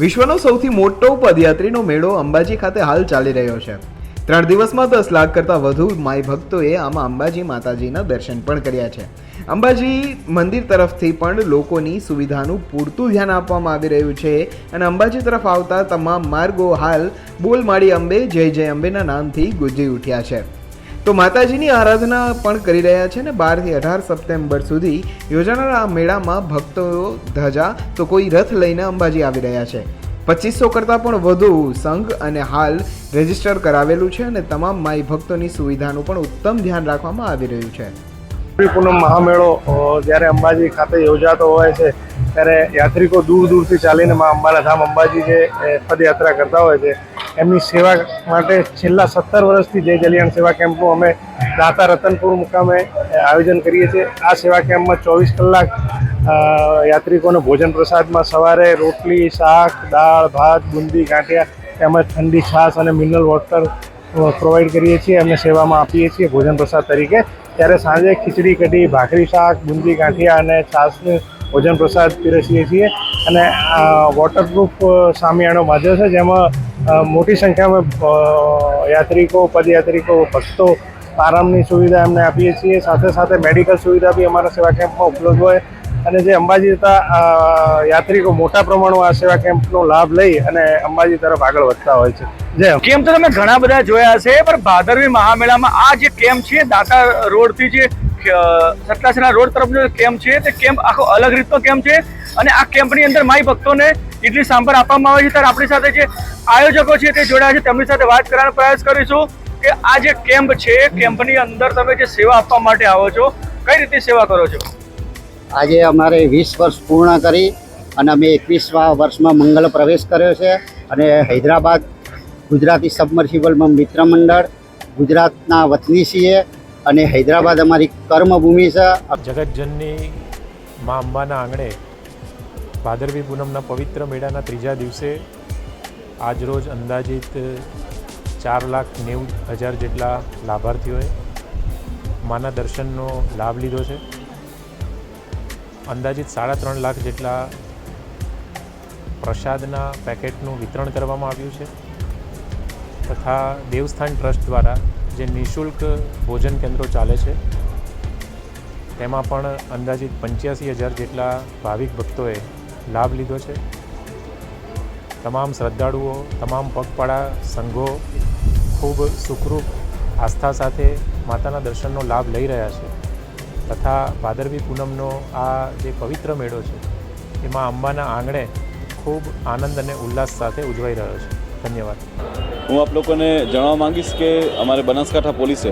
વિશ્વનો સૌથી મોટો પદયાત્રીનો મેળો અંબાજી ખાતે હાલ ચાલી રહ્યો છે. ત્રણ દિવસમાં દસ લાખ કરતાં વધુ માઈ ભક્તોએ આમાં અંબાજી માતાજીના દર્શન પણ કર્યા છે. અંબાજી મંદિર તરફથી પણ લોકોની સુવિધાનું પૂરતું ધ્યાન આપવામાં આવી રહ્યું છે અને અંબાજી તરફ આવતા તમામ માર્ગો હાલ બોલમાળી અંબે, જય જય અંબેના નામથી ગુંજી ઉઠ્યા છે. તો માતાજીની આરાધના પણ કરી રહ્યા છે ને બારથી અઢાર સપ્ટેમ્બર સુધી યોજાનાર આ મેળામાં ભક્તો ધજા તો કોઈ રથ લઈને અંબાજી આવી રહ્યા છે. પચીસો કરતાં પણ વધુ સંઘ અને હાલ રજિસ્ટર કરાવેલું છે અને તમામ માઈ ભક્તોની સુવિધાનું પણ ઉત્તમ ધ્યાન રાખવામાં આવી રહ્યું છે. પૂનમ મહામેળો જ્યારે અંબાજી ખાતે યોજાતો હોય છે ત્યારે યાત્રિકો દૂર દૂરથી ચાલીને મા અંબાના ધામ અંબાજી જે પદયાત્રા કરતા હોય છે. એમની સેવા માટે છેલ્લા સત્તર વર્ષથી જય જલિયાણ સેવા કેમ્પનું અમે દાતા રતનપુર મુકામે આયોજન કરીએ છીએ. આ સેવા કેમ્પમાં ચોવીસ કલાક યાત્રિકોને ભોજન પ્રસાદમાં સવારે રોટલી, શાક, દાળ, ભાત, બુંદી, ગાંઠિયા તેમજ ઠંડી છાશ અને મિનરલ વોટર પ્રોવાઈડ કરીએ છીએ. એમને સેવામાં આપીએ છીએ ભોજન પ્રસાદ તરીકે. ત્યારે સાંજે ખીચડી, કઢી, ભાખરી, શાક, બુંદી, ગાંઠિયા અને છાશનું ભોજન પ્રસાદ પીરસીએ છીએ. અને વોટરપ્રૂફ સામિયાણો બાંધ્યો છે, જેમાં મોટી સંખ્યામાં યાત્રિકો, પદયાત્રિકો, ભક્તો આરામની સુવિધા એમને આપીએ છીએ. સાથે સાથે મેડિકલ સુવિધા બી અમારા સેવા કેમ્પમાં ઉપલબ્ધ હોય. અને જે અંબાજી જતા યાત્રિકો મોટા પ્રમાણમાં આ સેવા કેમ્પનો લાભ લઈ અને અંબાજી તરફ આગળ વધતા હોય છે. જેમ કેમ્પ તો તમે ઘણા બધા જોયા છે પણ ભાદરવી મહામેળામાં આ જે કેમ્પ છે, દાતા રોડથી જે સતલાસના રોડ તરફનો કેમ્પ છે, તે કેમ્પ આખો અલગ રીતનો કેમ્પ છે અને આ કેમ્પની અંદર માઈ ભક્તોને ઇડલી સાંભર આપવામાં આવે છે. ત્યારે આપણી સાથે જે આયોજકો છે, તે જોડાયા છે. તેમની સાથે વાત કરવાનો પ્રયાસ કરીશું કે આ જે કેમ્પ છે, કેમ્પની અંદર તમે જે સેવા આપવા માટે આવો છો, કઈ રીતે સેવા કરો છો? આજે અમારે વીસ વર્ષ પૂર્ણ કરી અને અમે એકવીસમા વર્ષમાં મંગલ પ્રવેશ કર્યો છે અને હૈદરાબાદ ગુજરાતી સબમર્સિબલમાં મિત્ર મંડળ ગુજરાતના વતની છીએ. અને હૈદરાબાદ અમારી કર્મભૂમિ છે. જગતજનની મા અંબાના આંગણે ભાદરવી પૂનમના પવિત્ર મેળાના ત્રીજા દિવસે આજરોજ અંદાજિત ચાર લાખ નેવું હજાર જેટલા લાભાર્થીઓએ માના દર્શનનો લાભ લીધો છે. અંદાજિત સાડા ત્રણ લાખ જેટલા પ્રસાદના પેકેટનું વિતરણ કરવામાં આવ્યું છે. તથા દેવસ્થાન ટ્રસ્ટ દ્વારા જે નિઃશુલ્ક ભોજન કેન્દ્રો ચાલે છે તેમાં પણ અંદાજિત પંચ્યાસી હજાર જેટલા ભાવિક ભક્તોએ લાભ લીધો છે. તમામ શ્રદ્ધાળુઓ, તમામ પગપાળા સંઘો ખૂબ સુખરૂપ આસ્થા સાથે માતાના દર્શનનો લાભ લઈ રહ્યા છે. તથા ભાદરવી પૂનમનો આ જે પવિત્ર મેળો છે, એમાં અંબાના આંગણે ખૂબ આનંદ અને ઉલ્લાસ સાથે ઉજવાઈ રહ્યો છે. ધન્યવાદ. હું આપ લોકોને જણાવવા માંગીશ કે અમારે બનાસકાંઠા પોલીસે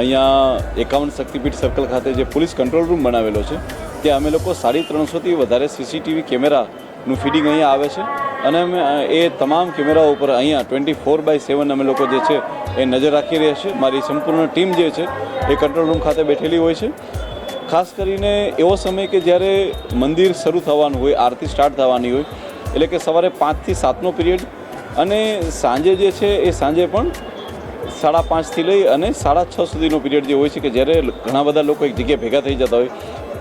અહીંયા એકાવન શક્તિપીઠ સર્કલ ખાતે જે પોલીસ કંટ્રોલ રૂમ બનાવેલો છે, ત્યાં અમે લોકો સાડી ત્રણસોથી વધારે સીસીટીવી કેમેરાનું ફીડિંગ અહીંયા આવે છે. અને અમે, એ તમામ કેમેરાઓ ઉપર અહીંયા ટ્વેન્ટી ફોર બાય સેવન અમે લોકો જે છે, એ નજર રાખી રહ્યા છીએ મારી સંપૂર્ણ ટીમ જે છે, એ કંટ્રોલ રૂમ ખાતે બેઠેલી હોય છે. ખાસ કરીને એવો સમય કે જ્યારે મંદિર શરૂ થવાનું હોય, આરતી સ્ટાર્ટ થવાની હોય, એટલે કે સવારે પાંચથી સાતનો પિરિયડ અને સાંજે જે છે એ સાંજે પણ સાડા પાંચથી લઈ અને સાડા છ સુધીનો પિરિયડ જે હોય છે કે જ્યારે ઘણા બધા લોકો એક જગ્યાએ ભેગા થઈ જતા હોય,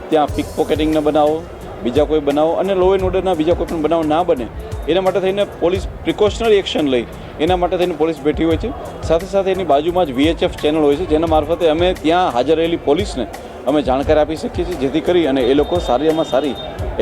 ત્યાં પિક પોકેટિંગના બનાવો, બીજા કોઈ બનાવો અને લો એન્ડ ઓર્ડરના બીજા કોઈ પણ બનાવો ના બને, એના માટે થઈને પોલીસ પ્રિકોશનરી એક્શન લઈ, એના માટે થઈને પોલીસ બેઠી હોય છે. સાથે સાથે એની બાજુમાં જ વીએચએફ ચેનલ હોય છે, જેના મારફતે અમે ત્યાં હાજર રહેલી પોલીસને અમે જાણકારી આપી શકીએ છીએ, જેથી કરી અને એ લોકો સારીમાં સારી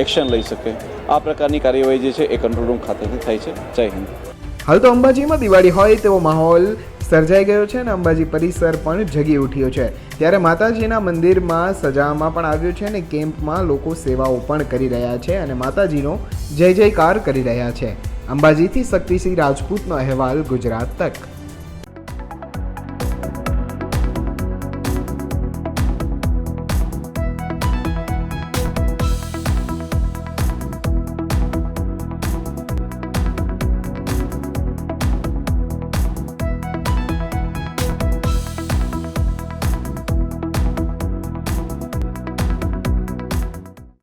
એક્શન લઈ શકે. આ પ્રકારની કાર્યવાહી જે છે એ કંટ્રોલ રૂમ ખાતેથી થાય છે. જય હિન્દ. હાલ તો અંબાજીમાં દિવાળી હોય તેવો માહોલ સર્જાઈ ગયો છે અને અંબાજી પરિસર પણ જગી ઉઠ્યો છે. ત્યારે માતાજીના મંદિરમાં સજાવવામાં પણ આવ્યું છે અને કેમ્પમાં લોકો સેવાઓ પણ કરી રહ્યા છે અને માતાજીનો જય જયકાર કરી રહ્યા છે. અંબાજીથી શક્તિસિંહ રાજપૂતનો અહેવાલ ગુજરાત તક.